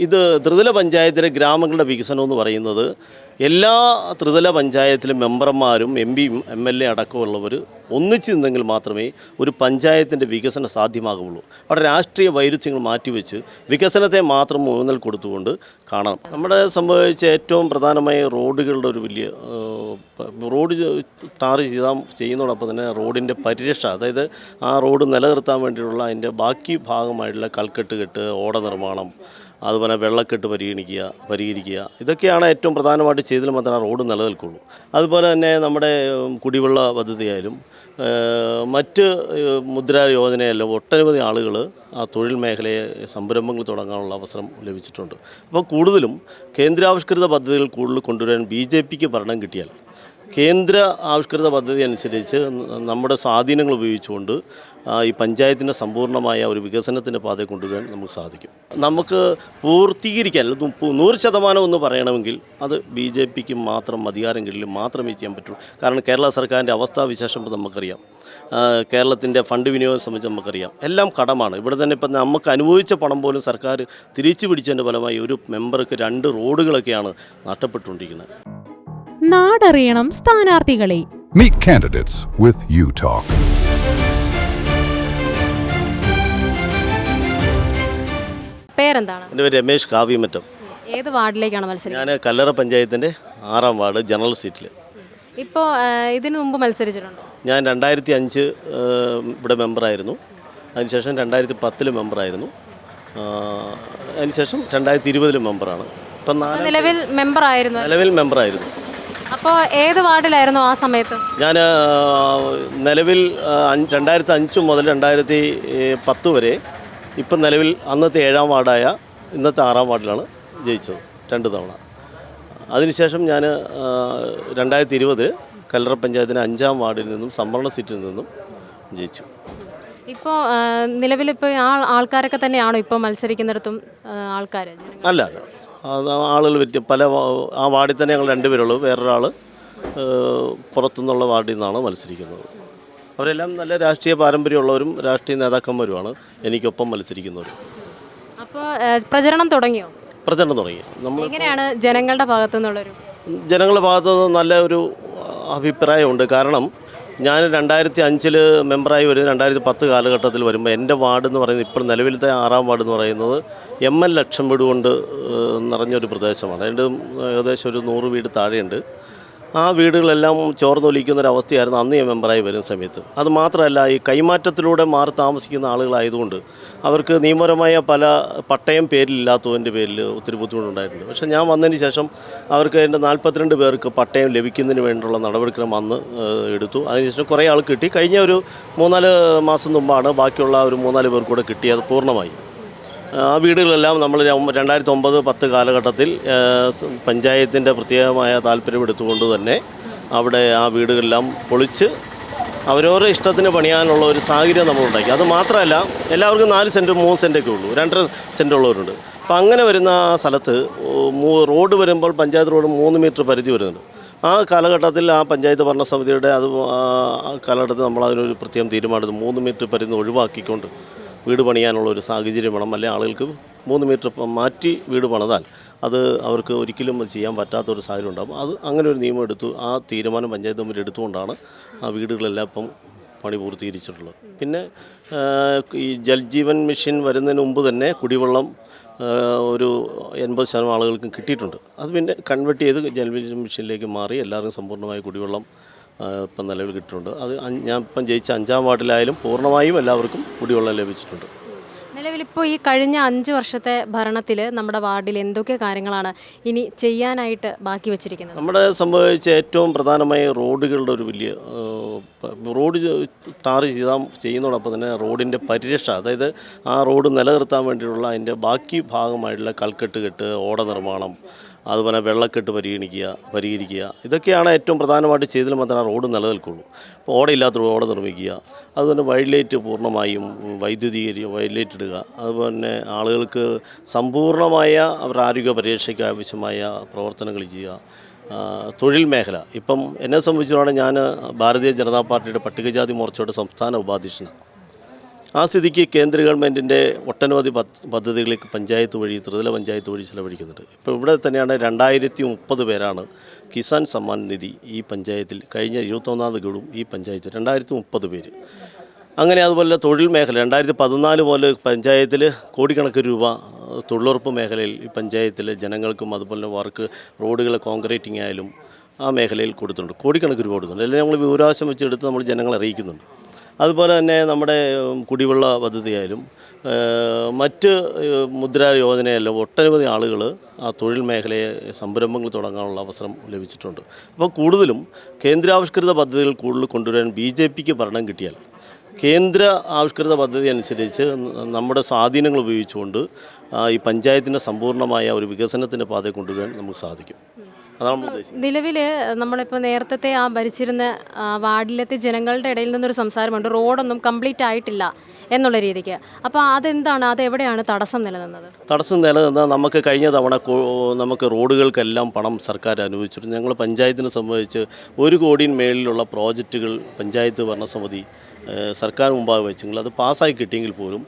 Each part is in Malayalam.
ഇത് ത്രിതല പഞ്ചായത്തിലെ ഗ്രാമങ്ങളുടെ വികസനം എന്ന് പറയുന്നത് എല്ലാ ത്രിതല പഞ്ചായത്തിലെ മെമ്പർമാരും എം പിയും എം എൽ എ അടക്കമുള്ളവർ ഒന്നിച്ചു നിന്നെങ്കിൽ മാത്രമേ ഒരു പഞ്ചായത്തിന്റെ വികസനം സാധ്യമാകുള്ളൂ. അവിടെ രാഷ്ട്രീയ വൈരുദ്ധ്യങ്ങൾ മാറ്റിവെച്ച് വികസനത്തെ മാത്രം ഊന്നൽ കൊടുത്തുകൊണ്ട് കാണണം. നമ്മുടെ സംഭവിച്ച ഏറ്റവും പ്രധാനമായ റോഡുകളുടെ ഒരു വലിയ റോഡ് ടാർ ചെയ്താൽ ചെയ്യുന്നതോടൊപ്പം തന്നെ റോഡിന്റെ പരിരക്ഷ അതായത് ആ റോഡ് നിലനിർത്താൻ വേണ്ടിയിട്ടുള്ള അതിന്റെ ബാക്കി ഭാഗമായിട്ടുള്ള കൽക്കെട്ട് കെട്ട് ഓട നിർമ്മാണം അതുപോലെ വെള്ളക്കെട്ട് പരിഗണിക്കുക പരിഹരിക്കുക. ഇതൊക്കെയാണ് ഏറ്റവും പ്രധാനമായിട്ട് ചെയ്തതിൽ മാത്രമേ റോഡ് നിലനിൽക്കുള്ളൂ. അതുപോലെ തന്നെ നമ്മുടെ കുടിവെള്ള പദ്ധതിയായാലും മറ്റ് മുദ്രാ യോജനയെല്ലാം ഒട്ടനവധി ആളുകൾ ആ തൊഴിൽ മേഖലയെ സംരംഭങ്ങൾ തുടങ്ങാനുള്ള അവസരം ലഭിച്ചിട്ടുണ്ട്. അപ്പോൾ കൂടുതലും കേന്ദ്രാവിഷ്കൃത പദ്ധതികൾ കൂടുതൽ കൊണ്ടുവരാൻ ബി ജെ പിക്ക് ഭരണം കിട്ടിയാൽ കേന്ദ്ര ആവിഷ്കൃത പദ്ധതി അനുസരിച്ച് നമ്മുടെ സ്വാധീനങ്ങൾ ഉപയോഗിച്ചുകൊണ്ട് ഈ പഞ്ചായത്തിന്റെ സമ്പൂർണമായ ഒരു വികസനത്തിന്റെ പാതയെ കൊണ്ടുവരാൻ നമുക്ക് സാധിക്കും. നമുക്ക് പൂർത്തീകരിക്കാൻ നൂറ് ശതമാനം എന്ന് പറയണമെങ്കിൽ അത് ബി ജെ പിക്ക് മാത്രം അധികാരം കീഴിൽ മാത്രമേ ചെയ്യാൻ പറ്റുള്ളൂ. കാരണം കേരള സർക്കാരിന്റെ അവസ്ഥാവിശേഷം വിശേഷം നമുക്കറിയാം. കേരളത്തിന്റെ ഫണ്ട് വിനിയോഗം സംബന്ധിച്ച് നമുക്കറിയാം. എല്ലാം കടമാണ്. ഇവിടെ തന്നെ ഇപ്പം നമുക്ക് അനുഭവിച്ച പണം പോലും സർക്കാർ തിരിച്ചു പിടിച്ചതിന്റെ ഫലമായി ഒരു മെമ്പർക്ക് രണ്ട് റോഡുകളൊക്കെയാണ് നഷ്ടപ്പെട്ടുകൊണ്ടിരിക്കുന്നത്. നാടറിയണം സ്ഥാനാർത്ഥികളെ. Meet candidates with U talk പേരെന്താണ്? എന്റെ പേര് രമേശ് കാവ്യമറ്റം. ഏത് വാർഡിലേക്കാണ് മത്സരിക്കുന്നത്? ഞാൻ കല്ലറ പഞ്ചായത്തിന്റെ ആറാം വാർഡ് ജനറൽ സീറ്റിൽ ഇപ്പോൾ ഇതിനു മുമ്പ് മത്സരിച്ചിട്ടുണ്ടോ? ഞാൻ രണ്ടായിരത്തി അഞ്ച് ഇവിടെ മെമ്പറായിരുന്നു. അതിനുശേഷം രണ്ടായിരത്തി പത്തിൽ മെമ്പറായിരുന്നു. ആ, അതിനുശേഷം രണ്ടായിരത്തി ഇരുപതിൽ മെമ്പറാണ്. ഇപ്പം നാല് നിലവിൽ മെമ്പർ ആയിരുന്നു നിലവിൽ മെമ്പറായിരുന്നു. അപ്പോൾ ഏത് വാർഡിലായിരുന്നു ആ സമയത്ത്? ഞാൻ നിലവിൽ രണ്ടായിരത്തി അഞ്ച് മുതൽ രണ്ടായിരത്തി പത്ത് വരെ ഇപ്പം നിലവിൽ അന്നത്തെ ഏഴാം വാർഡായ ഇന്നത്തെ ആറാം വാർഡിലാണ് ജയിച്ചത് രണ്ട് തവണ. അതിനുശേഷം ഞാൻ രണ്ടായിരത്തി ഇരുപത് കല്ലറ പഞ്ചായത്തിന്റെ അഞ്ചാം വാർഡിൽ നിന്നും സംവരണ സീറ്റിൽ നിന്നും ജയിച്ചു. ഇപ്പോൾ നിലവിലിപ്പോൾ ആ ആൾക്കാരൊക്കെ തന്നെയാണോ ഇപ്പോൾ മത്സരിക്കുന്നിടത്തും ആൾക്കാർ അല്ല. ആളുകൾ വ്യത്യ പല ആ വാർഡിൽ തന്നെ ഞങ്ങൾ രണ്ടുപേരുള്ളൂ. വേറൊരാൾ പുറത്തുനിന്നുള്ള വാർഡിൽ നിന്നാണ് മത്സരിക്കുന്നത്. അവരെല്ലാം നല്ല രാഷ്ട്രീയ പാരമ്പര്യമുള്ളവരും രാഷ്ട്രീയ നേതാക്കന്മാരുമാണ്. എനിക്കൊപ്പം മത്സരിക്കുന്നവരും. അപ്പോൾ പ്രചരണം തുടങ്ങിയോ? പ്രചരണം തുടങ്ങി. നമ്മൾ എങ്ങനെയാണ് ജനങ്ങളുടെ ഭാഗത്തു നിന്നുള്ളൊരു ജനങ്ങളുടെ ഭാഗത്തു നിന്ന് നല്ല ഒരു അഭിപ്രായമുണ്ട്. കാരണം ഞാൻ രണ്ടായിരത്തി അഞ്ചിൽ മെമ്പറായി വരും. രണ്ടായിരത്തി പത്ത് കാലഘട്ടത്തിൽ വരുമ്പോൾ എന്റെ വാർഡ് എന്ന് പറയുന്നത് ഇപ്പോൾ നിലവിലത്തെ ആറാം വാർഡ് എന്ന് പറയുന്നത് എം എൽ ലക്ഷം വീട് കൊണ്ട് നിറഞ്ഞൊരു പ്രദേശമാണ്. അതിന്റെ ഏകദേശം ഒരു നൂറ് വീട് താഴെയുണ്ട്. ആ വീടുകളെല്ലാം ചോർന്നൊലിക്കുന്ന ഒരു അവസ്ഥയായിരുന്നു അന്ന് ഞാൻ മെമ്പറായി വരുന്ന സമയത്ത്. അത് മാത്രമല്ല ഈ കൈമാറ്റത്തിലൂടെ മാറി താമസിക്കുന്ന ആളുകളായതുകൊണ്ട് അവർക്ക് നിയമപരമായ പല പട്ടയം പേരിലില്ലാത്തതിന്റെ പേരിൽ ഒത്തിരി ബുദ്ധിമുട്ടുണ്ടായിട്ടുണ്ട്. പക്ഷേ ഞാൻ വന്നതിന് ശേഷം അവർക്ക് എന്റെ നാൽപ്പത്തിരണ്ട് പേർക്ക് പട്ടയം ലഭിക്കുന്നതിന് വേണ്ടിയുള്ള നടപടിക്രമം അന്ന് എടുത്തു. അതിനുശേഷം കുറേ ആൾ കിട്ടി. കഴിഞ്ഞ ഒരു മൂന്നാൽ മാസം മുമ്പാണ് ബാക്കിയുള്ള ഒരു മൂന്നാൽ പേർക്കൂടെ കിട്ടിയത് പൂർണമായി. ആ വീടുകളെല്ലാം നമ്മൾ രണ്ടായിരത്തി ഒമ്പത് പത്ത് കാലഘട്ടത്തിൽ പഞ്ചായത്തിന്റെ പ്രത്യേകമായ താല്പര്യം എടുത്തുകൊണ്ട് തന്നെ അവിടെ ആ വീടുകളെല്ലാം പൊളിച്ച് അവരവരുടെ ഇഷ്ടത്തിന് പണിയാനുള്ള ഒരു സാഹചര്യം നമ്മൾ ഉണ്ടാക്കി അത് മാത്രമല്ല എല്ലാവർക്കും നാല് സെന്റും മൂന്ന് സെന്റൊക്കെ ഉള്ളൂ രണ്ടര സെന്റ് ഉള്ളവരുണ്ട് അപ്പോൾ അങ്ങനെ വരുന്ന ആ സ്ഥലത്ത് റോഡ് വരുമ്പോൾ പഞ്ചായത്ത് റോഡ് മൂന്ന് മീറ്റർ പരിധി വരുന്നുണ്ട്. ആ കാലഘട്ടത്തിൽ ആ പഞ്ചായത്ത് ഭരണസമിതിയുടെ അത് കാലഘട്ടത്തിൽ നമ്മൾ അതിനൊരു പ്രത്യേകം തീരുമാനം മൂന്ന് മീറ്റർ പരിധി ഒഴിവാക്കിക്കൊണ്ട് വീട് പണിയാനുള്ള ഒരു സാഹചര്യം വേണം. അല്ലെങ്കിൽ ആളുകൾക്ക് മൂന്ന് മീറ്റർ മാറ്റി വീട് പണിതാൽ അത് അവർക്ക് ഒരിക്കലും ചെയ്യാൻ പറ്റാത്തൊരു സാഹചര്യം ഉണ്ടാകും അത് അങ്ങനെ ഒരു നിയമം എടുത്തു. ആ തീരുമാനം പഞ്ചായത്ത് തമ്മിൽ എടുത്തുകൊണ്ടാണ് ആ വീടുകളെല്ലാം ഇപ്പം പണി പൂർത്തീകരിച്ചിട്ടുള്ളത്. പിന്നെ ഈ ജൽജീവൻ മിഷൻ വരുന്നതിന് മുമ്പ് തന്നെ കുടിവെള്ളം ഒരു എൺപത് ശതമാനം ആളുകൾക്കും കിട്ടിയിട്ടുണ്ട്. അത് പിന്നെ കൺവെർട്ട് ചെയ്ത് ജൽജീവൻ മിഷനിലേക്ക് മാറി എല്ലാവർക്കും സമ്പൂർണമായ കുടിവെള്ളം ഇപ്പം നിലവിൽ കിട്ടുന്നുണ്ട് അത് ഞാൻ ഇപ്പം ജയിച്ച അഞ്ചാം വാർഡിലായാലും പൂർണമായും എല്ലാവർക്കും കുടിവെള്ളം ലഭിച്ചിട്ടുണ്ട്. നിലവിലിപ്പോൾ ഈ കഴിഞ്ഞ അഞ്ച് വർഷത്തെ ഭരണത്തിൽ നമ്മുടെ വാർഡിൽ എന്തൊക്കെ കാര്യങ്ങളാണ് ഇനി ചെയ്യാനായിട്ട് ബാക്കി വെച്ചിരിക്കുന്നത്? നമ്മുടെ സംഭവിച്ച ഏറ്റവും പ്രധാനമായി റോഡുകളുടെ ഒരു വലിയ റോഡ് ടാർ ചെയ്താൽ ചെയ്യുന്നതോടൊപ്പം തന്നെ റോഡിന്റെ പരിരക്ഷ അതായത് ആ റോഡ് നിലനിർത്താൻ വേണ്ടിയിട്ടുള്ള അതിന്റെ ബാക്കി ഭാഗമായിട്ടുള്ള കൽക്കെട്ട് കെട്ട് ഓട നിർമ്മാണം അതുപോലെ വെള്ളക്കെട്ട് പരിഗണിക്കുക പരിഹരിക്കുക. ഇതൊക്കെയാണ് ഏറ്റവും പ്രധാനമായിട്ട് ചെയ്തതിൽ മാത്രമേ റോഡ് നിലനിൽക്കുള്ളൂ. ഇപ്പോൾ ഓടയില്ലാത്ത റോഡ് നിർമ്മിക്കുക. അതുപോലെ വൈഡ് ലൈറ്റ് പൂർണമായും വൈദ്യുതീകരിക്കുക വൈഡ് ലൈറ്റ് ഇടുക. അതുപോലെ ആളുകൾക്ക് സമ്പൂർണമായ അവരുടെ ആരോഗ്യ പരിരക്ഷയ്ക്ക് ആവശ്യമായ പ്രവർത്തനങ്ങൾ ചെയ്യുക. തൊഴിൽ മേഖല. ഇപ്പം എന്നെ സംബന്ധിച്ചിടത്തോളം ഞാൻ ഭാരതീയ ജനതാ പാർട്ടിയുടെ പട്ടികജാതി മോർച്ചയുടെ സംസ്ഥാന ഉപാധ്യക്ഷനാണ്. ആ സ്ഥിതിക്ക് കേന്ദ്ര ഗവൺമെന്റിന്റെ ഒട്ടനവധി പദ്ധതികളിൽ പഞ്ചായത്ത് വഴി ത്രിതല പഞ്ചായത്ത് വഴി ചിലവഴിക്കുന്നുണ്ട്. ഇപ്പോൾ ഇവിടെ തന്നെയാണ് രണ്ടായിരത്തി മുപ്പത് പേരാണ് കിസാൻ സമ്മാൻ നിധി ഈ പഞ്ചായത്തിൽ കഴിഞ്ഞ ഇരുപത്തൊന്നാമത് ഗഡും ഈ പഞ്ചായത്തിൽ രണ്ടായിരത്തി മുപ്പത് പേര്. അങ്ങനെ അതുപോലെ തൊഴിൽ മേഖല രണ്ടായിരത്തി പതിനാല് മുതൽ പഞ്ചായത്തിൽ കോടിക്കണക്കിന് രൂപ തൊഴിലുറപ്പ് മേഖലയിൽ ഈ പഞ്ചായത്തിലെ ജനങ്ങൾക്കും അതുപോലെ വർക്ക് റോഡുകൾ കോൺക്രീറ്റിംഗ് ആയാലും ആ മേഖലയിൽ കൊടുത്തിട്ടുണ്ട്. കോടിക്കണക്കിന് രൂപ കൊടുക്കുന്നുണ്ട് അല്ലെങ്കിൽ നമ്മൾ വിവരാവശ്യം വെച്ചെടുത്ത് നമ്മൾ ജനങ്ങളെ അറിയിക്കുന്നുണ്ട്. അതുപോലെ തന്നെ നമ്മുടെ കുടിവെള്ള പദ്ധതിയായാലും മറ്റ് മുദ്ര യോജനയെല്ലാം ഒട്ടനവധി ആളുകൾ ആ തൊഴിൽ മേഖലയെ സംരംഭങ്ങൾ തുടങ്ങാനുള്ള അവസരം ലഭിച്ചിട്ടുണ്ട്. അപ്പോൾ കൂടുതലും കേന്ദ്രാവിഷ്കൃത പദ്ധതികൾ കൂടുതൽ കൊണ്ടുവരാൻ ബി ജെ പിക്ക് ഭരണം കിട്ടിയാൽ കേന്ദ്ര ആവിഷ്കൃത പദ്ധതി അനുസരിച്ച് നമ്മുടെ സ്വാധീനങ്ങൾ ഉപയോഗിച്ചുകൊണ്ട് ഈ പഞ്ചായത്തിന്റെ സമ്പൂർണമായ ഒരു വികസനത്തിന്റെ പാതയെ കൊണ്ടുവരാൻ നമുക്ക് സാധിക്കും. നിലവിൽ നമ്മളിപ്പോൾ നേരത്തെ ആ ഭരിച്ചിരുന്ന വാർഡിലത്തെ ജനങ്ങളുടെ ഇടയിൽ നിന്നൊരു സംസാരമുണ്ട് റോഡൊന്നും കംപ്ലീറ്റ് ആയിട്ടില്ല എന്നുള്ള രീതിക്ക്. അപ്പോൾ അതെന്താണ് അത് എവിടെയാണ് തടസ്സം നിലനിന്നത്? തടസ്സം നിലനിന്നാൽ നമുക്ക് കഴിഞ്ഞ തവണ നമുക്ക് റോഡുകൾക്കെല്ലാം പണം സർക്കാർ അനുവദിച്ചിരുന്നു. ഞങ്ങൾ പഞ്ചായത്തിനെ സംബന്ധിച്ച് ഒരു കോടിന് മേളിലുള്ള പ്രോജക്റ്റുകൾ പഞ്ചായത്ത് ഭരണസമിതി സർക്കാർ മുമ്പാകെ വെച്ചെങ്കിൽ അത് പാസ്സായി കിട്ടിയെങ്കിൽ പോലും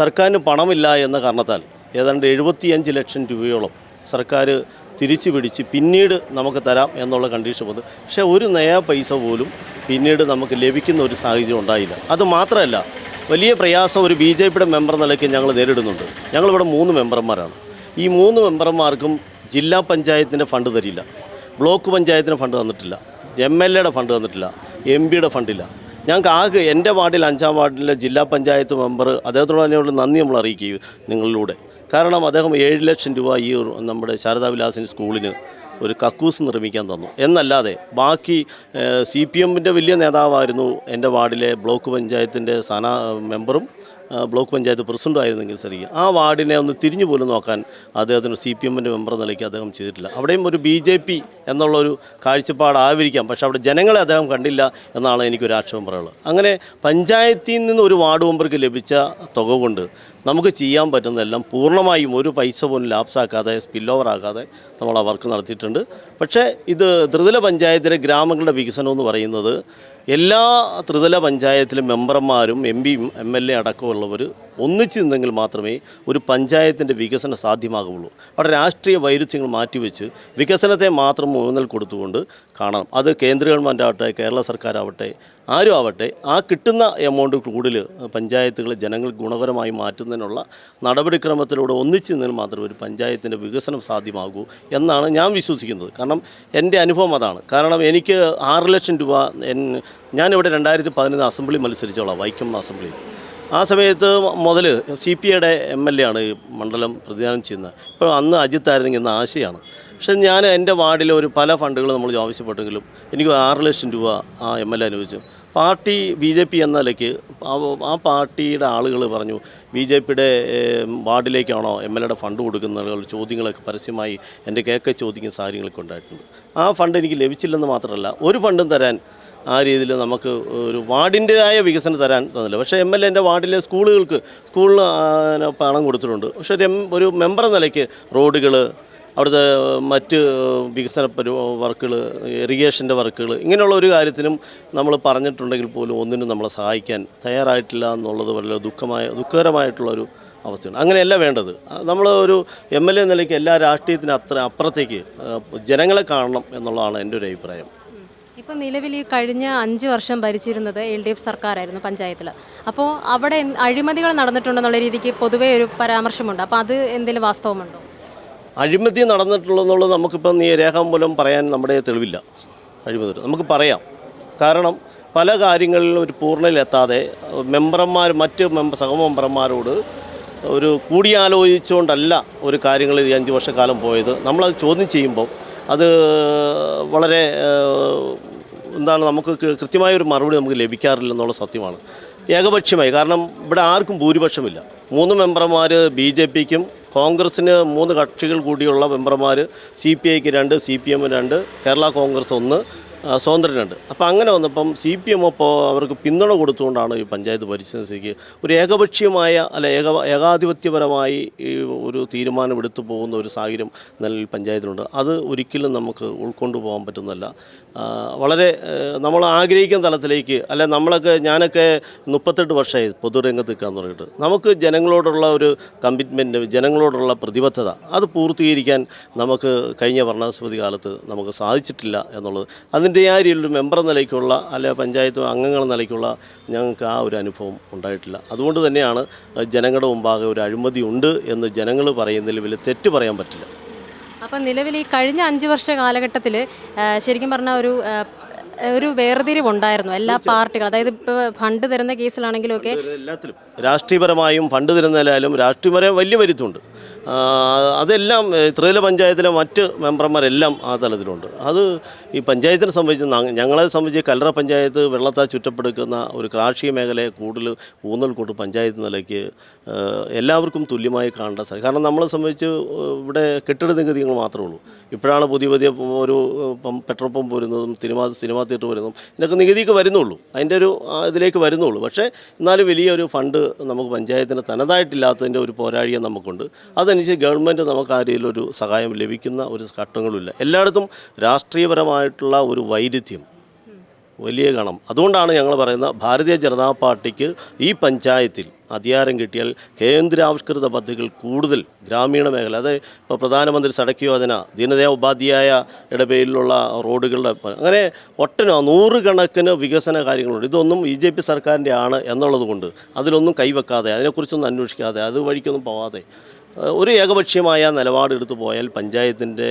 സർക്കാരിന് പണമില്ല എന്ന കാരണത്താൽ ഏതാണ്ട് എഴുപത്തിയഞ്ച് ലക്ഷം രൂപയോളം സർക്കാർ തിരിച്ചു പിടിച്ച് പിന്നീട് നമുക്ക് തരാം എന്നുള്ള കണ്ടീഷൻ വന്നു. പക്ഷേ ഒരു നയാ പൈസ പോലും പിന്നീട് നമുക്ക് ലഭിക്കുന്ന ഒരു സാഹചര്യം ഉണ്ടായില്ല. അത് മാത്രമല്ല വലിയ പ്രയാസം ഒരു ബി ജെ പിയുടെ മെമ്പർ നിലയ്ക്ക് ഞങ്ങൾ നേരിടുന്നുണ്ട്. ഞങ്ങളിവിടെ മൂന്ന് മെമ്പർമാരാണ് ഈ മൂന്ന് മെമ്പർമാർക്കും ജില്ലാ പഞ്ചായത്തിന്റെ ഫണ്ട് തരില്ല. ബ്ലോക്ക് പഞ്ചായത്തിന് ഫണ്ട് തന്നിട്ടില്ല. എം എൽ എയുടെ ഫണ്ട് തന്നിട്ടില്ല. എം പിയുടെ ഫണ്ടില്ല ഞങ്ങൾക്ക് ആകെ എന്റെ വാർഡിൽ അഞ്ചാം വാർഡിലെ ജില്ലാ പഞ്ചായത്ത് മെമ്പർ അദ്ദേഹത്തോട് തന്നെയുള്ള നന്ദി നമ്മൾ അറിയിക്കുകയും നിങ്ങളിലൂടെ. കാരണം അദ്ദേഹം ഏഴ് ലക്ഷം രൂപ ഈ നമ്മുടെ ശാരദാവിലാസിന് സ്കൂളിന് ഒരു കക്കൂസ് നിർമ്മിക്കാൻ തന്നു. എന്നല്ലാതെ ബാക്കി സി പി എമ്മിന്റെ വലിയ നേതാവായിരുന്നു എന്റെ വാർഡിലെ ബ്ലോക്ക് പഞ്ചായത്തിന്റെ സ്ഥാന മെമ്പറും ബ്ലോക്ക് പഞ്ചായത്ത് പ്രസിഡന്റായിരുന്നെങ്കിൽ ശരി ആ വാർഡിനെ ഒന്ന് തിരിഞ്ഞു പോലും നോക്കാൻ അദ്ദേഹത്തിന് സി പി എമ്മിന്റെ മെമ്പർ നിലയ്ക്ക് അദ്ദേഹം ചെയ്തിട്ടില്ല. അവിടെയും ഒരു ബി ജെ പി എന്നുള്ളൊരു കാഴ്ചപ്പാടായിരിക്കാം പക്ഷേ അവിടെ ജനങ്ങളെ അദ്ദേഹം കണ്ടില്ല എന്നാണ് എനിക്കൊരു ആക്ഷേപം പറയുള്ളത് അങ്ങനെ പഞ്ചായത്തിൽ നിന്ന് ഒരു വാർഡ് മെമ്പർക്ക് ലഭിച്ച തുക കൊണ്ട് നമുക്ക് ചെയ്യാൻ പറ്റുന്നതെല്ലാം പൂർണമായും ഒരു പൈസ പോലും ലാപ്സാക്കാതെ സ്പിൽ ഓവർ ആക്കാതെ നമ്മൾ ആ വർക്ക് നടത്തിയിട്ടുണ്ട്. പക്ഷേ ഇത് ത്രിതല പഞ്ചായത്തിലെ ഗ്രാമങ്ങളുടെ വികസനം എന്ന് പറയുന്നത് എല്ലാ ത്രിതല പഞ്ചായത്തിലെ മെമ്പർമാരും എം പിയും എം എൽ എ അടക്കമുള്ളവർ ഒന്നിച്ച് നിന്നെങ്കിൽ മാത്രമേ ഒരു പഞ്ചായത്തിന്റെ വികസനം സാധ്യമാകുള്ളൂ അവിടെ രാഷ്ട്രീയ വൈരുദ്ധ്യങ്ങൾ മാറ്റിവെച്ച് വികസനത്തെ മാത്രം ഊന്നൽ കൊടുത്തുകൊണ്ട് കാണണം. അത് കേന്ദ്ര ഗവൺമെന്റ് ആവട്ടെ കേരള സർക്കാരാവട്ടെ ആരും ആവട്ടെ ആ കിട്ടുന്ന എമൗണ്ട് കൂടുതൽ പഞ്ചായത്തുകൾ ജനങ്ങൾ ഗുണകരമായി മാറ്റുന്നതിനുള്ള നടപടിക്രമത്തിലൂടെ ഒന്നിച്ചു നിന്നാൽ മാത്രമേ ഒരു പഞ്ചായത്തിന്റെ വികസനം സാധ്യമാകൂ എന്നാണ് ഞാൻ വിശ്വസിക്കുന്നത്. കാരണം എന്റെ അനുഭവം അതാണ്. കാരണം എനിക്ക് ആറ് ലക്ഷം രൂപ ഞാനിവിടെ രണ്ടായിരത്തി പതിനൊന്ന് അസംബ്ലി മത്സരിച്ചോളാം വൈക്കം അസംബ്ലി. ആ സമയത്ത് മുതൽ സി പി ഐയുടെ എം എൽ എ ആണ് മണ്ഡലം പ്രതിദാനം ചെയ്യുന്നത്. ഇപ്പോൾ അന്ന് അജിത്തായിരുന്നെങ്കിൽ എന്ന ആശയാണ്. പക്ഷെ ഞാൻ എന്റെ വാർഡിലെ ഒരു പല ഫണ്ടുകൾ നമ്മൾ ആവശ്യപ്പെട്ടെങ്കിലും എനിക്ക് ആറ് ലക്ഷം രൂപ ആ എം എൽ എ അനുവദിച്ചു. പാർട്ടി ബി ജെ പി എന്ന നിലയ്ക്ക് ആ- പാർട്ടിയുടെ ആളുകൾ പറഞ്ഞു ബി ജെ പിയുടെ വാർഡിലേക്കാണോ എം എൽ എയുടെ ഫണ്ട് കൊടുക്കുന്നത് ചോദ്യങ്ങളൊക്കെ പരസ്യമായി എന്റെ കേക്ക് ചോദിക്കുന്ന സാഹചര്യങ്ങളൊക്കെ ഉണ്ടായിട്ടുണ്ട്. ആ ഫണ്ട് എനിക്ക് ലഭിച്ചില്ലെന്ന് മാത്രമല്ല ഒരു ഫണ്ടും തരാൻ ആ രീതിയിൽ നമുക്ക് ഒരു വാർഡിന്റെതായ വികസനം തരാൻ തന്നില്ല. പക്ഷേ എം എൽ എന്റെ വാർഡിലെ സ്കൂളുകൾക്ക് സ്കൂളിന് പണം കൊടുത്തിട്ടുണ്ട്. പക്ഷേ ഒരു ഒരു മെമ്പർ നിലയ്ക്ക് റോഡുകൾ അവിടുത്തെ മറ്റ് വികസന വർക്കുകൾ ഇറിഗേഷന്റെ വർക്കുകൾ ഇങ്ങനെയുള്ള ഒരു കാര്യത്തിനും നമ്മൾ പറഞ്ഞിട്ടുണ്ടെങ്കിൽ പോലും ഒന്നിനും നമ്മളെ സഹായിക്കാൻ തയ്യാറായിട്ടില്ല എന്നുള്ളത് വളരെ ദുഃഖമായ ദുഃഖകരമായിട്ടുള്ളൊരു അവസ്ഥയാണ്. അങ്ങനെയല്ല വേണ്ടത്. നമ്മൾ ഒരു എം എൽ എ നിലയ്ക്ക് എല്ലാ രാഷ്ട്രീയത്തിനും അത്ര അപ്പുറത്തേക്ക് ജനങ്ങളെ കാണണം എന്നുള്ളതാണ് എന്റെ ഒരു അഭിപ്രായം. ഇപ്പം നിലവിൽ ഈ കഴിഞ്ഞ അഞ്ച് വർഷം ഭരിച്ചിരുന്നത് എൽ ഡി എഫ് സർക്കാരായിരുന്നു പഞ്ചായത്തിൽ അപ്പോൾ അവിടെ അഴിമതികൾ നടന്നിട്ടുണ്ടെന്നുള്ള രീതിക്ക് പൊതുവേ ഒരു പരാമർശമുണ്ട്. അപ്പോൾ അത് എന്തെങ്കിലും വാസ്തവമുണ്ടോ? അഴിമതി നടന്നിട്ടുള്ളതെന്നുള്ളത് നമുക്കിപ്പം ഈ രേഖാമൂലം പറയാൻ നമ്മുടെ തെളിവില്ല. അഴിമതി. നമുക്ക് പറയാം. കാരണം പല കാര്യങ്ങളിലും ഒരു പൂർണയിലെത്താതെ മെമ്പർമാർ മറ്റ് മെമ്പർ സഹമെമ്പർമാരോട് ഒരു കൂടിയാലോചിച്ചുകൊണ്ടല്ല ഒരു കാര്യങ്ങൾ ഈ അഞ്ച് വർഷക്കാലം പോയത്. നമ്മളത് ചോദ്യം ചെയ്യുമ്പോൾ അത് വളരെ എന്താണ് നമുക്ക് കൃത്യമായ ഒരു മറുപടി നമുക്ക് ലഭിക്കാറില്ലെന്നുള്ള സത്യമാണ്. ഏകപക്ഷീയമായി. കാരണം ഇവിടെ ആർക്കും ഭൂരിപക്ഷമില്ല. മൂന്ന് മെമ്പർമാർ ബി ജെ പിക്കും കോൺഗ്രസ്സിന് മൂന്ന് കക്ഷികൾ കൂടിയുള്ള മെമ്പർമാർ സി പി ഐക്ക് രണ്ട് സി പി എമ്മിന് രണ്ട് കേരള കോൺഗ്രസ് ഒന്ന്. സ്വതന്ത്രനുണ്ട്. അപ്പോൾ അങ്ങനെ വന്നപ്പം സി പി എം അപ്പോൾ അവർക്ക് പിന്തുണ കൊടുത്തുകൊണ്ടാണ് ഈ പഞ്ചായത്ത് ഭരിച്ചത്. ഒരു ഏകപക്ഷീയമായ അല്ല ഏക ഏകാധിപത്യപരമായി ഒരു തീരുമാനമെടുത്തു പോകുന്ന ഒരു സാഹചര്യം നിലവിൽ പഞ്ചായത്തിലുണ്ട്. അത് ഒരിക്കലും നമുക്ക് ഉൾക്കൊണ്ടു പോകാൻ പറ്റുന്നതല്ല. വളരെ നമ്മൾ ആഗ്രഹിക്കുന്ന തലത്തിലേക്ക് അല്ലെ നമ്മളൊക്കെ ഞാനൊക്കെ മുപ്പത്തെട്ട് വർഷമായി പൊതുരംഗത്ത് നിൽക്കാന്ന് പറഞ്ഞിട്ട് നമുക്ക് ജനങ്ങളോടുള്ള ഒരു കമ്മിറ്റ്മെന്റ് ജനങ്ങളോടുള്ള പ്രതിബദ്ധത അത് പൂർത്തീകരിക്കാൻ നമുക്ക് കഴിഞ്ഞ ഭരണസമിതി കാലത്ത് നമുക്ക് സാധിച്ചിട്ടില്ല എന്നുള്ളത്. അതിന്റെതായ രീതിയിലൊരു മെമ്പർ നിലയ്ക്കുള്ള അല്ലെ പഞ്ചായത്ത് അംഗങ്ങൾ നിലയ്ക്കുള്ള ഞങ്ങൾക്ക് ആ ഒരു അനുഭവം ഉണ്ടായിട്ടില്ല. അതുകൊണ്ട് തന്നെയാണ് ജനങ്ങളുടെ മുമ്പാകെ ഒരു അഴിമതി ഉണ്ട് എന്ന് ജനങ്ങൾ പറയുന്നതിൽ വലിയ തെറ്റ് പറയാൻ പറ്റില്ല. അപ്പം നിലവിൽ ഈ കഴിഞ്ഞ അഞ്ച് വർഷ കാലഘട്ടത്തിൽ ശരിക്കും പറഞ്ഞാൽ ഒരു ഒരു വേർതിരിവുണ്ടായിരുന്നു എല്ലാ പാർട്ടികളും. അതായത് ഇപ്പോൾ ഫണ്ട് തരുന്ന കേസിലാണെങ്കിലും ഒക്കെ എല്ലാത്തിലും. രാഷ്ട്രീയപരമായും ഫണ്ട് തരുന്നതിലായാലും രാഷ്ട്രീയപരം വലിയ വരുത്തുണ്ട്. അതെല്ലാം ത്രിതല പഞ്ചായത്തിലെ മറ്റ് മെമ്പർമാരെല്ലാം ആ തലത്തിലുണ്ട്. അത് ഈ പഞ്ചായത്തിനെ സംബന്ധിച്ച് ഞങ്ങളെ സംബന്ധിച്ച് കല്ലറ പഞ്ചായത്ത് വെള്ളത്താൽ ചുറ്റപ്പെടുക്കുന്ന ഒരു കാർഷിക മേഖലയെ കൂടുതൽ ഊന്നൽ കൊണ്ട് പഞ്ചായത്ത് നിലയ്ക്ക് എല്ലാവർക്കും തുല്യമായി കാണേണ്ട സാധനം കാരണം നമ്മളെ സംബന്ധിച്ച് ഇവിടെ കെട്ടിട നികുതികൾ മാത്രമേ ഉള്ളൂ. ഇപ്പോഴാണ് പുതിയ പുതിയ ഒരു പെട്രോൾ പമ്പ് വരുന്നതും സിനിമ സിനിമാ തിയേറ്റർ വരുന്നു. ഇതിനൊക്കെ നികുതിക്ക് വരുന്നുള്ളൂ. അതിന്റെ ഒരു ഇതിലേക്ക് വരുന്നുള്ളൂ. പക്ഷേ എന്നാലും വലിയൊരു ഫണ്ട് നമുക്ക് പഞ്ചായത്തിന് തനതായിട്ടില്ലാത്തതിന്റെ ഒരു പോരാഴിയെ നമുക്കുണ്ട്. അതനുസരിച്ച് ഗവൺമെന്റ് നമുക്ക് ആ രീതിയിലൊരു സഹായം ലഭിക്കുന്ന ഒരു ഘട്ടങ്ങളുമില്ല. എല്ലായിടത്തും രാഷ്ട്രീയപരമായിട്ടുള്ള ഒരു വൈരുദ്ധ്യം. വലിയ ഗണം. അതുകൊണ്ടാണ് ഞങ്ങൾ പറയുന്ന ഭാരതീയ ജനതാ പാർട്ടിക്ക് ഈ പഞ്ചായത്തിൽ അധികാരം കിട്ടിയാൽ കേന്ദ്രാവിഷ്കൃത പദ്ധതികൾ കൂടുതൽ ഗ്രാമീണ മേഖല. അത് ഇപ്പോൾ പ്രധാനമന്ത്രി സടക്ക് യോജന ദീനദയാ ഉപാധ്യായയുടെ പേരിലുള്ള റോഡുകളുടെ അങ്ങനെ ഒട്ടനോ നൂറുകണക്കിന് വികസന കാര്യങ്ങളുണ്ട്. ഇതൊന്നും ബി ജെ പി സർക്കാരിന്റെ ആണ് എന്നുള്ളത് കൊണ്ട് അതിലൊന്നും കൈവെക്കാതെ അതിനെക്കുറിച്ചൊന്നും അന്വേഷിക്കാതെ അത് വഴിക്കൊന്നും പോവാതെ ഒരു ഏകപക്ഷീയമായ നിലപാടെടുത്ത് പോയാൽ പഞ്ചായത്തിന്റെ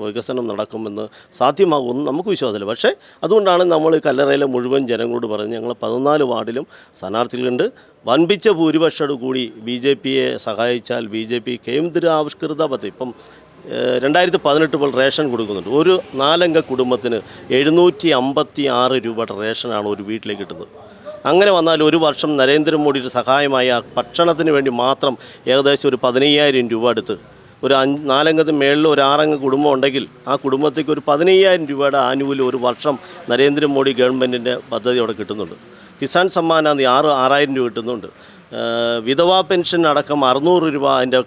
വികസനം നടക്കുമെന്ന് സാധ്യമാകുമെന്ന് നമുക്ക് വിശ്വാസമില്ല. പക്ഷേ അതുകൊണ്ടാണ് നമ്മൾ കല്ലറയിലെ മുഴുവൻ ജനങ്ങളോട് പറഞ്ഞ് ഞങ്ങൾ പതിനാല് വാർഡിലും സ്ഥാനാർത്ഥികളുണ്ട്. വൻപിച്ച ഭൂരിപക്ഷത്തോടു കൂടി ബി ജെ പിയെ സഹായിച്ചാൽ ബി ജെ പി കേന്ദ്രാവിഷ്കൃത പദ്ധതി. ഇപ്പം രണ്ടായിരത്തി പതിനെട്ട് ഇപ്പോൾ റേഷൻ കൊടുക്കുന്നുണ്ട്. ഒരു നാലംഗ കുടുംബത്തിന് എഴുന്നൂറ്റി അമ്പത്തി ആറ് രൂപയുടെ റേഷനാണ് ഒരു വീട്ടിലേക്ക് കിട്ടുന്നത്. അങ്ങനെ വന്നാൽ ഒരു വർഷം നരേന്ദ്രമോദിയുടെ സഹായമായ ഭക്ഷണത്തിന് വേണ്ടി മാത്രം ഏകദേശം ഒരു പതിനയ്യായിരം രൂപ അടുത്ത് ഒരു അഞ്ച് നാലംഗത്തിന് മേളിൽ ഒരു ആറംഗ കുടുംബം ഉണ്ടെങ്കിൽ ആ കുടുംബത്തേക്ക് ഒരു പതിനയ്യായിരം രൂപയുടെ ആനുകൂല്യം ഒരു വർഷം നരേന്ദ്രമോദി ഗവൺമെന്റിന്റെ പദ്ധതി അവിടെ കിട്ടുന്നുണ്ട്. കിസാൻ സമ്മാനാന്തി ആറ് ആറായിരം രൂപ കിട്ടുന്നുണ്ട്. വിധവാ പെൻഷൻ അടക്കം അറുന്നൂറ് രൂപ അതിന്റെ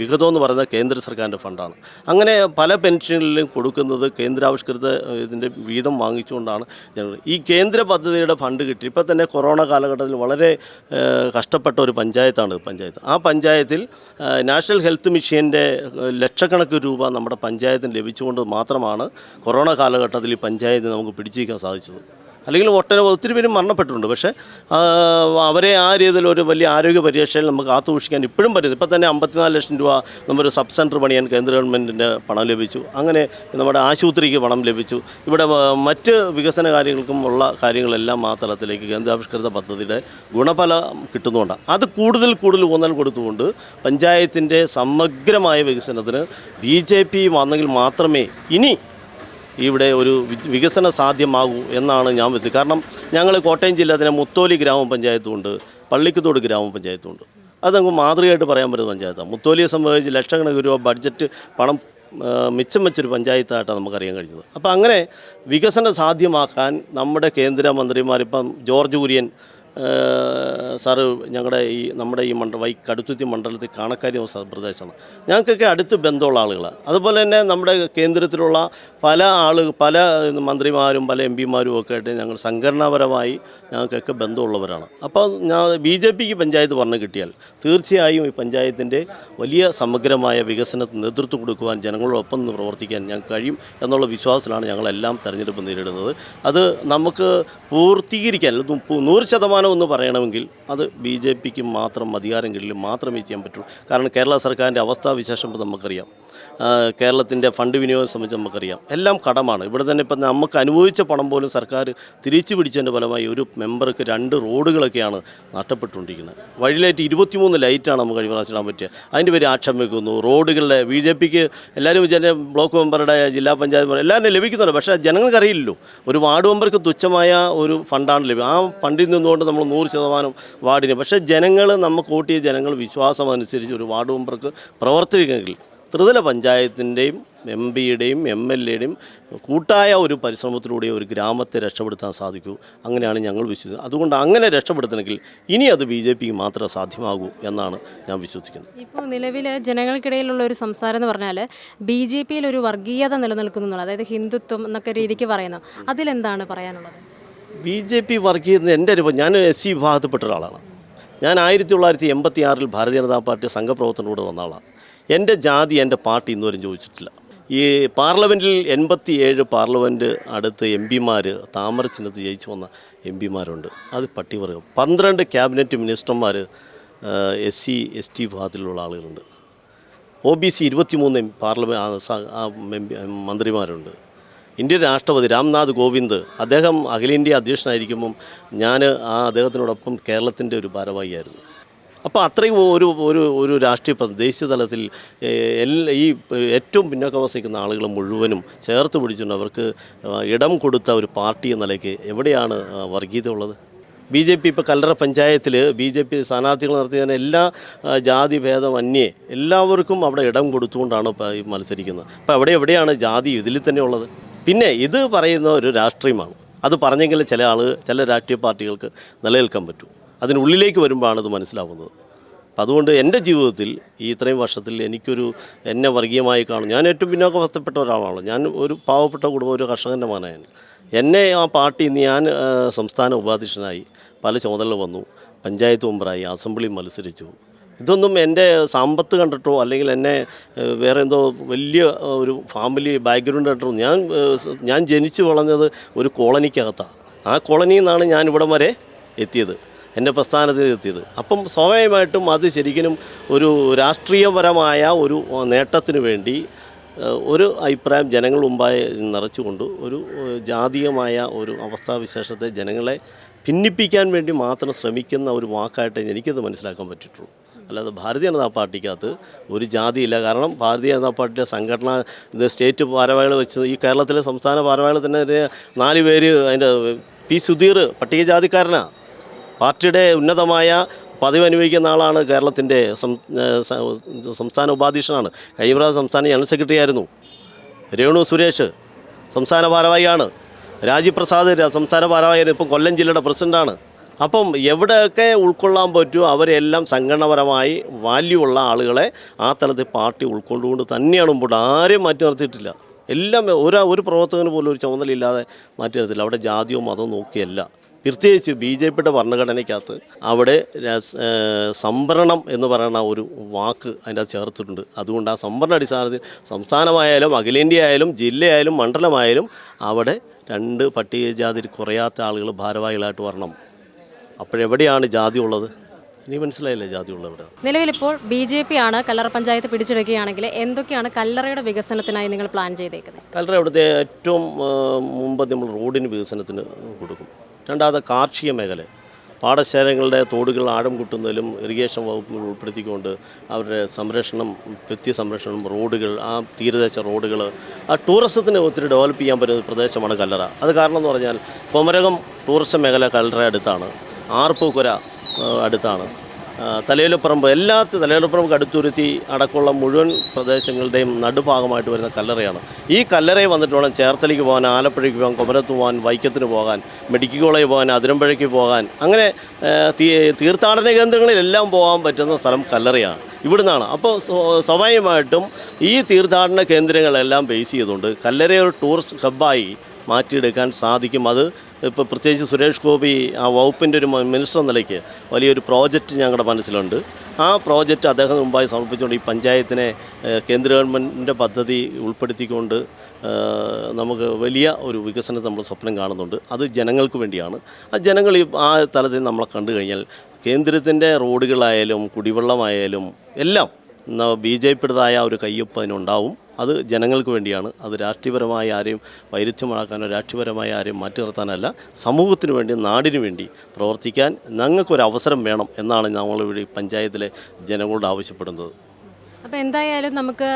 വിഹിതം എന്ന് പറയുന്നത് കേന്ദ്ര സർക്കാരിന്റെ ഫണ്ടാണ്. അങ്ങനെ പല പെൻഷനിലും കൊടുക്കുന്നത് കേന്ദ്രാവിഷ്കൃത ഇതിന്റെ വീതം വാങ്ങിച്ചുകൊണ്ടാണ് ഞങ്ങൾ ഈ കേന്ദ്ര പദ്ധതിയുടെ ഫണ്ട് കിട്ടി. ഇപ്പോൾ തന്നെ കൊറോണ കാലഘട്ടത്തിൽ വളരെ കഷ്ടപ്പെട്ട ഒരു പഞ്ചായത്താണ് പഞ്ചായത്ത്. ആ പഞ്ചായത്തിൽ നാഷണൽ ഹെൽത്ത് മിഷീന്റെ ലക്ഷക്കണക്കിന് രൂപ നമ്മുടെ പഞ്ചായത്തിന് ലഭിച്ചുകൊണ്ട് മാത്രമാണ് കൊറോണ കാലഘട്ടത്തിൽ ഈ പഞ്ചായത്ത് നമുക്ക് പിടിച്ചിരിക്കാൻ സാധിച്ചത്. അല്ലെങ്കിൽ ഒട്ടന ഒത്തിരി പേരും മരണപ്പെട്ടിട്ടുണ്ട്. പക്ഷേ അവരെ ആ രീതിയിൽ ഒരു വലിയ ആരോഗ്യ പരിരക്ഷയിൽ നമുക്ക് കാത്തുസൂക്ഷിക്കാൻ ഇപ്പോഴും പറ്റുന്നു ഇപ്പം തന്നെ അമ്പത്തിനാല് ലക്ഷം രൂപ നമ്മുടെ സബ് സെന്റർ പണിയാൻ കേന്ദ്ര ഗവൺമെന്റിന്റെ പണം ലഭിച്ചു. അങ്ങനെ നമ്മുടെ ആശുപത്രിക്ക് പണം ലഭിച്ചു. ഇവിടെ മറ്റ് വികസന കാര്യങ്ങൾക്കും ഉള്ള കാര്യങ്ങളെല്ലാം ആ തലത്തിലേക്ക് കേന്ദ്രാവിഷ്കൃത പദ്ധതിയുടെ ഗുണഫലം കിട്ടുന്നുകൊണ്ടാണ് അത് കൂടുതൽ കൂടുതൽ ഊന്നൽ കൊടുത്തുകൊണ്ട് പഞ്ചായത്തിന്റെ സമഗ്രമായ വികസനത്തിന് ബി ജെ പി വന്നെങ്കിൽ മാത്രമേ ഇനി ഇവിടെ ഒരു വികസന സാധ്യമാകൂ എന്നാണ് ഞാൻ വെച്ചത് കാരണം ഞങ്ങൾ കോട്ടയം ജില്ല തന്നെ മുത്തോലി ഗ്രാമപഞ്ചായത്തുമുണ്ട് പള്ളിക്കത്തോട് ഗ്രാമപഞ്ചായത്തുമുണ്ട് അതങ്ങ് മാതൃകയായിട്ട് പറയാൻ പറ്റുന്ന പഞ്ചായത്താണ്. മുത്തോലിയെ സംബന്ധിച്ച് ലക്ഷക്കണക്കിന് രൂപ ബഡ്ജറ്റ് പണം മിച്ചം വെച്ചൊരു പഞ്ചായത്തായിട്ടാണ് നമുക്കറിയാൻ കഴിഞ്ഞത്. അപ്പോൾ അങ്ങനെ വികസനം സാധ്യമാക്കാൻ നമ്മുടെ കേന്ദ്രമന്ത്രിമാരിപ്പം ജോർജ് കുര്യൻ സാറ് ഞങ്ങളുടെ ഈ നമ്മുടെ ഈ മണ്ഡലം വൈ കടുത്തുത്തി മണ്ഡലത്തിൽ കാണക്കാരി പ്രദേശമാണ് ഞങ്ങൾക്കൊക്കെ അടുത്ത് ബന്ധമുള്ള ആളുകളാണ് അതുപോലെ തന്നെ നമ്മുടെ കേന്ദ്രത്തിലുള്ള പല ആളുകൾ പല മന്ത്രിമാരും പല എം പിമാരും ഒക്കെ ആയിട്ട് ഞങ്ങൾ സംഘടനാപരമായി ഞങ്ങൾക്കൊക്കെ ബന്ധമുള്ളവരാണ്. അപ്പോൾ ഞാൻ ബി ജെ പിക്ക് പഞ്ചായത്ത് ഭരണം കിട്ടിയാൽ തീർച്ചയായും ഈ പഞ്ചായത്തിന്റെ വലിയ സമഗ്രമായ വികസനത്തിന് നേതൃത്വം കൊടുക്കുവാൻ ജനങ്ങളോടൊപ്പം നിന്ന് പ്രവർത്തിക്കാൻ ഞങ്ങൾക്ക് കഴിയും എന്നുള്ള വിശ്വാസത്തിലാണ് ഞങ്ങളെല്ലാം തെരഞ്ഞെടുപ്പ് നേരിടുന്നത്. അത് നമുക്ക് പൂർത്തീകരിക്കാൻ നൂറ് ശതമാനം എന്ന് പറയണമെങ്കിൽ അത് ബി ജെ പിക്ക് മാത്രം അധികാരം കീഴിൽ മാത്രമേ ചെയ്യാൻ പറ്റുള്ളൂ. കാരണം കേരള സർക്കാരിന്റെ അവസ്ഥാവിശേഷം വിശേഷം നമുക്കറിയാം. കേരളത്തിന്റെ ഫണ്ട് വിനിയോഗം സംബന്ധിച്ച് നമുക്കറിയാം. എല്ലാം കടമാണ്. ഇവിടെ തന്നെ ഇപ്പം നമുക്ക് അനുഭവിച്ച പണം പോലും സർക്കാർ തിരിച്ചു പിടിച്ചതിന്റെ ഫലമായി ഒരു മെമ്പർക്ക് രണ്ട് റോഡുകളൊക്കെയാണ് നഷ്ടപ്പെട്ടുകൊണ്ടിരിക്കുന്നത്. വഴിയിലായിട്ട് ഇരുപത്തിമൂന്ന് ലൈറ്റാണ് നമുക്ക് കഴിഞ്ഞ പ്രാവശ്യം ഇടാൻ പറ്റുക അതിന്റെ പേര് ആക്ഷം വെക്കുന്നു റോഡുകളുടെ ബി ജെ പിക്ക് എല്ലാവരും വിചാരിച്ച ബ്ലോക്ക് മെമ്പറുടെ ജില്ലാ പഞ്ചായത്ത് എല്ലാവരും ലഭിക്കുന്നുണ്ട്. പക്ഷേ ജനങ്ങൾക്കറിയില്ലല്ലോ. ഒരു വാർഡ് മെമ്പർക്ക് തുച്ഛമായ ഒരു ഫണ്ടാണ് ലഭ്യം ആ ഫണ്ടിൽ നിന്നുകൊണ്ട് നമ്മൾ നൂറ് ശതമാനം വാർഡിന്. പക്ഷേ ജനങ്ങൾ നമുക്ക് വോട്ട് ചെയ്ത ജനങ്ങൾ വിശ്വാസം അനുസരിച്ച് ഒരു വാർഡ് മെമ്പർക്ക് പ്രവർത്തിക്കുമെങ്കിൽ ത്രിതല പഞ്ചായത്തിന്റെയും എം പിയുടെയും എം എൽ എയുടെയും കൂട്ടായ ഒരു പരിശ്രമത്തിലൂടെ ഒരു ഗ്രാമത്തെ രക്ഷപ്പെടുത്താൻ സാധിക്കൂ. അങ്ങനെയാണ് ഞങ്ങൾ വിശ്വസിക്കുന്നത്. അതുകൊണ്ട് അങ്ങനെ രക്ഷപ്പെടുത്തണമെങ്കിൽ ഇനി അത് ബി ജെ പിക്ക് മാത്രമേ സാധ്യമാകൂ എന്നാണ് ഞാൻ വിശ്വസിക്കുന്നത്. ഇപ്പോൾ നിലവിൽ ജനങ്ങൾക്കിടയിലുള്ള ഒരു സംസാരം എന്ന് പറഞ്ഞാൽ ബി ജെ പിയിൽ ഒരു വർഗീയത നിലനിൽക്കുന്നു അതായത് ഹിന്ദുത്വം എന്നൊക്കെ രീതിക്ക് പറയുന്നു അതിലെന്താണ് പറയാനുള്ളത്? ബി ജെ പി വർക്ക് ചെയ്യുന്നത് എന്റെ അനുഭവം ഞാൻ എസ് സി വിഭാഗത്തിൽപ്പെട്ട ഒരാളാണ്. ഞാൻ ആയിരത്തി തൊള്ളായിരത്തി എൺപത്തി ആറിൽ ഭാരതീയ ജനതാ പാർട്ടി സംഘപ്രവർത്തനത്തിലൂടെ വന്ന ആളാണ്. എന്റെ ജാതി എന്റെ പാർട്ടി ഇന്നുവരും ചോദിച്ചിട്ടില്ല. ഈ പാർലമെന്റിൽ എൺപത്തി ഏഴ് പാർലമെന്റ് അടുത്ത് എം പിമാർ താമര ചിഹ്നത്ത് ജയിച്ചു വന്ന എം പിമാരുണ്ട്. അത് പട്ടികവർഗം പന്ത്രണ്ട് ക്യാബിനറ്റ് മിനിസ്റ്റർമാർ എസ് സി എസ് ടി വിഭാഗത്തിലുള്ള ആളുകളുണ്ട്. ഒ ബി സി ഇരുപത്തിമൂന്ന് പാർലമെന്റ് മന്ത്രിമാരുണ്ട്. ഇന്ത്യൻ രാഷ്ട്രപതി രാംനാഥ് കോവിന്ദ് അദ്ദേഹം അഖിലേന്ത്യ അധ്യക്ഷനായിരിക്കുമ്പം ഞാൻ ആ അദ്ദേഹത്തിനോടൊപ്പം കേരളത്തിന്റെ ഒരു ഭാരവാഹിയായിരുന്നു. അപ്പോൾ അത്രയും ഒരു ഒരു ഒരു രാഷ്ട്രീയ ദേശീയ തലത്തിൽ എല്ലാ ഈ ഏറ്റവും പിന്നോക്കം വസിക്കുന്ന ആളുകൾ മുഴുവനും ചേർത്ത് പിടിച്ചുകൊണ്ട് അവർക്ക് ഇടം കൊടുത്ത ഒരു പാർട്ടി എന്ന നിലയ്ക്ക് എവിടെയാണ് വർഗീയത ഉള്ളത്? ബി ജെ പി ഇപ്പോൾ കല്ലറ പഞ്ചായത്തിൽ ബി ജെ പി സ്ഥാനാർത്ഥികൾ നടത്തിയതിന് എല്ലാ ജാതി ഭേദം അന്യേ എല്ലാവർക്കും അവിടെ ഇടം കൊടുത്തുകൊണ്ടാണ് മത്സരിക്കുന്നത്. അപ്പോൾ അവിടെ എവിടെയാണ് ജാതി ഇതിൽ തന്നെ ഉള്ളത്? പിന്നെ ഇത് പറയുന്ന ഒരു രാഷ്ട്രീയമാണ്. അത് പറഞ്ഞെങ്കിൽ ചില ആൾ ചില രാഷ്ട്രീയ പാർട്ടികൾക്ക് നിലനിൽക്കാൻ പറ്റും. അതിനുള്ളിലേക്ക് വരുമ്പോഴാണ് ഇത് മനസ്സിലാവുന്നത്. അപ്പം അതുകൊണ്ട് എന്റെ ജീവിതത്തിൽ ഈ ഇത്രയും വർഷത്തിൽ എനിക്കൊരു എന്നെ വർഗീയമായി കാണും. ഞാൻ ഏറ്റവും പിന്നോക്കാവസ്ഥപ്പെട്ട ഒരാളാണ്. ഞാൻ ഒരു പാവപ്പെട്ട കുടുംബം ഒരു കർഷകന്റെ മകനാണ്. എന്നെ ആ പാർട്ടി ഇന്ന് ഞാൻ സംസ്ഥാന ഉപാധ്യക്ഷനായി പല ചുമതലകൾ വന്നു. പഞ്ചായത്ത് മെമ്പറായി അസംബ്ലി മത്സരിച്ചു. ഇതൊന്നും എന്റെ സമ്പത്ത് കണ്ടിട്ടോ അല്ലെങ്കിൽ എന്നെ വേറെ എന്തോ വലിയ ഒരു ഫാമിലി ബാക്ക്ഗ്രൗണ്ട് കണ്ടിട്ടോ. ഞാൻ ഞാൻ ജനിച്ചു വളർന്നത് ഒരു കോളനിക്കകത്താണ് ആ കോളനിയിൽ നിന്നാണ് ഞാൻ ഇവിടം വരെ എത്തിയത്. എന്റെ പ്രസ്ഥാനത്തിൽ എത്തിയത്. അപ്പം സ്വാഭാവികമായിട്ടും അത് ശരിക്കും ഒരു രാഷ്ട്രീയപരമായ ഒരു നേട്ടത്തിന് വേണ്ടി ഒരു അഭിപ്രായം ജനങ്ങൾ മുമ്പായി നിറച്ചുകൊണ്ട് ഒരു ജാതീയമായ ഒരു അവസ്ഥാവിശേഷത്തെ ജനങ്ങളെ ഭിന്നിപ്പിക്കാൻ വേണ്ടി മാത്രം ശ്രമിക്കുന്ന ഒരു വാക്കായിട്ട് എനിക്കത് മനസ്സിലാക്കാൻ പറ്റിയിട്ടുള്ളൂ. അല്ലാതെ ഭാരതീയ ജനതാ പാർട്ടിക്കകത്ത് ഒരു ജാതിയില്ല. കാരണം ഭാരതീയ ജനതാ പാർട്ടിയുടെ സംഘടന ഇത് സ്റ്റേറ്റ് ഭാരവാഹികൾ വെച്ച് ഈ കേരളത്തിലെ സംസ്ഥാന ഭാരവാഹികൾ തന്നെ നാല് പേര് അതിന്റെ പി സുധീർ പട്ടികജാതിക്കാരനാണ് പാർട്ടിയുടെ ഉന്നതമായ പദവി അനുഭവിക്കുന്ന ആളാണ് കേരളത്തിന്റെ സംസ്ഥാന ഉപാധ്യക്ഷനാണ്. കഴിഞ്ഞ പ്രാവശ്യം സംസ്ഥാന ജനറൽ സെക്രട്ടറി ആയിരുന്നു. രേണു സുരേഷ് സംസ്ഥാന ഭാരവാഹിയാണ്. രാജീവ് സംസ്ഥാന ഭാരവാഹിയാണ്. ഇപ്പം കൊല്ലം ജില്ലയുടെ പ്രസിഡന്റാണ് അപ്പം എവിടെയൊക്കെ ഉൾക്കൊള്ളാൻ പറ്റുമോ അവരെല്ലാം സംഘടനപരമായി വാല്യൂ ഉള്ള ആളുകളെ ആ തലത്തിൽ പാർട്ടി ഉൾക്കൊണ്ടുകൊണ്ട് തന്നെയാണ് മുമ്പോട്ട് ആരെയും മാറ്റി നിർത്തിയിട്ടില്ല. എല്ലാം ഒരു ഒരു പ്രവർത്തകന് പോലും ഒരു ചുമതലയില്ലാതെ മാറ്റി നിർത്തില്ല അവിടെ ജാതിയോ മതമോ നോക്കിയല്ല. പ്രത്യേകിച്ച് ബി ജെ പിയുടെ ഭരണഘടനയ്ക്കകത്ത് അവിടെ സംവരണം എന്ന് പറയുന്ന ഒരു വാക്ക് അതിന്റെ അകത്ത് ചേർത്തിട്ടുണ്ട്. അതുകൊണ്ട് ആ സംവരണ അടിസ്ഥാനത്തിൽ സംസ്ഥാനമായാലും അഖിലേന്ത്യ ആയാലും ജില്ലയായാലും മണ്ഡലമായാലും അവിടെ രണ്ട് പട്ടികജാതി കുറയാത്ത ആളുകൾ ഭാരവാഹികളായിട്ട് വരണം. അപ്പോഴെവിടെയാണ് ജാതി ഉള്ളത്? ഇനി മനസ്സിലായില്ലേ ജാതി എവിടെ നിലവിലിപ്പോൾ ബി ജെ പി ആണ് കല്ലറ പഞ്ചായത്ത് പിടിച്ചെടുക്കുകയാണെങ്കിൽ എന്തൊക്കെയാണ് കല്ലറയുടെ വികസനത്തിനായി നിങ്ങൾ പ്ലാൻ ചെയ്തേക്കുന്നത്? കല്ലറ അവിടുത്തെ ഏറ്റവും മുമ്പ് നമ്മൾ റോഡിന് വികസനത്തിന് കൊടുക്കും. രണ്ടാമത് കാർഷിക മേഖല. പാടശേഖരങ്ങളുടെ തോടുകൾ ആഴം കൂട്ടുന്നതിലും ഇറിഗേഷൻ വകുപ്പുകൾ ഉൾപ്പെടുത്തിക്കൊണ്ട് അവരുടെ സംരക്ഷണം വ്യക്തി സംരക്ഷണം റോഡുകൾ ആ തീരദേശ റോഡുകൾ ആ ടൂറിസത്തിന് ഒത്തിരി ഡെവലപ്പ് ചെയ്യാൻ പറ്റുന്ന പ്രദേശമാണ് കല്ലറ. അത് കാരണം എന്ന് പറഞ്ഞാൽ കൊമരകം ടൂറിസം മേഖല കല്ലറ അടുത്താണ്. ആർപ്പൂക്കുര അടുത്താണ്. തലയിലപ്പറമ്പ് എല്ലാ തലയിലപ്പറമ്പ് കടുത്തുരുത്തി അടക്കമുള്ള മുഴുവൻ പ്രദേശങ്ങളുടെയും നടുഭാഗമായിട്ട് വരുന്ന കല്ലറയാണ്. ഈ കല്ലറയിൽ വന്നിട്ട് വേണം ചേർത്തലയ്ക്ക് പോകാൻ ആലപ്പുഴയ്ക്ക് പോകാൻ കൊമരത്ത് പോകാൻ വൈക്കത്തിന് പോകാൻ മെഡിക്കൽ കോളേജ് പോകാൻ അതിരമ്പഴയ്ക്ക് പോകാൻ അങ്ങനെ തീർത്ഥാടന കേന്ദ്രങ്ങളിലെല്ലാം പോകാൻ പറ്റുന്ന സ്ഥലം കല്ലറയാണ്. ഇവിടുന്നാണ്. അപ്പോൾ സ്വ- സ്വാഭാവികമായിട്ടും ഈ തീർത്ഥാടന കേന്ദ്രങ്ങളെല്ലാം ബേസ് ചെയ്തുകൊണ്ട് കല്ലറ ഒരു ടൂറിസ്റ്റ് ഹബ്ബായി മാറ്റിയെടുക്കാൻ സാധിക്കും. അത് ഇപ്പോൾ പ്രത്യേകിച്ച് സുരേഷ് ഗോപി ആ വകുപ്പിന്റെ ഒരു മിനിസ്റ്റർ നിലയ്ക്ക് വലിയൊരു പ്രോജക്റ്റ് ഞങ്ങളുടെ മനസ്സിലുണ്ട്. ആ പ്രോജക്റ്റ് അദ്ദേഹം മുമ്പായി സമർപ്പിച്ചുകൊണ്ട് ഈ പഞ്ചായത്തിനെ കേന്ദ്ര ഗവൺമെന്റിന്റെ പദ്ധതി ഉൾപ്പെടുത്തിക്കൊണ്ട് നമുക്ക് വലിയ ഒരു വികസനം നമ്മൾ സ്വപ്നം കാണുന്നുണ്ട്. അത് ജനങ്ങൾക്ക് വേണ്ടിയാണ്. ആ ജനങ്ങൾ ഈ ആ തലത്തിൽ നമ്മളെ കണ്ടു കഴിഞ്ഞാൽ കേന്ദ്രത്തിന്റെ റോഡുകളായാലും കുടിവെള്ളമായാലും എല്ലാം ബി ജെ പിയുടേതായ ഒരു കയ്യൊപ്പ് അതിനുണ്ടാവും. അത് ജനങ്ങൾക്ക് വേണ്ടിയാണ്. അത് രാഷ്ട്രീയപരമായ ആരെയും വൈരുദ്ധ്യമാക്കാനോ രാഷ്ട്രീയപരമായ ആരെയും മാറ്റി നിർത്താനല്ല സമൂഹത്തിന് വേണ്ടി നാടിനു വേണ്ടി പ്രവർത്തിക്കാൻ ഞങ്ങൾക്കൊരു അവസരം വേണം എന്നാണ് ഞങ്ങളിവിടെ പഞ്ചായത്തിലെ ജനങ്ങളോട് ആവശ്യപ്പെടുന്നത്. അപ്പോൾ എന്തായാലും നമുക്ക്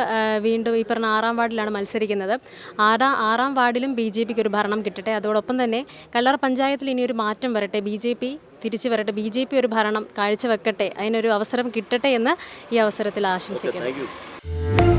വീണ്ടും ഈ പറഞ്ഞ ആറാം വാർഡിലാണ് മത്സരിക്കുന്നത്. ആറാം ആറാം വാർഡിലും ബി ജെ പിക്ക് ഒരു ഭരണം കിട്ടട്ടെ. അതോടൊപ്പം തന്നെ കല്ലറ പഞ്ചായത്തിൽ ഇനി ഒരു മാറ്റം വരട്ടെ. ബി ജെ പി തിരിച്ചു വരട്ടെ. ബി ജെ പി ഒരു ഭരണം കാഴ്ചവെക്കട്ടെ. അതിനൊരു അവസരം കിട്ടട്ടെ എന്ന് ഈ അവസരത്തിൽ ആശംസിക്കുന്നു.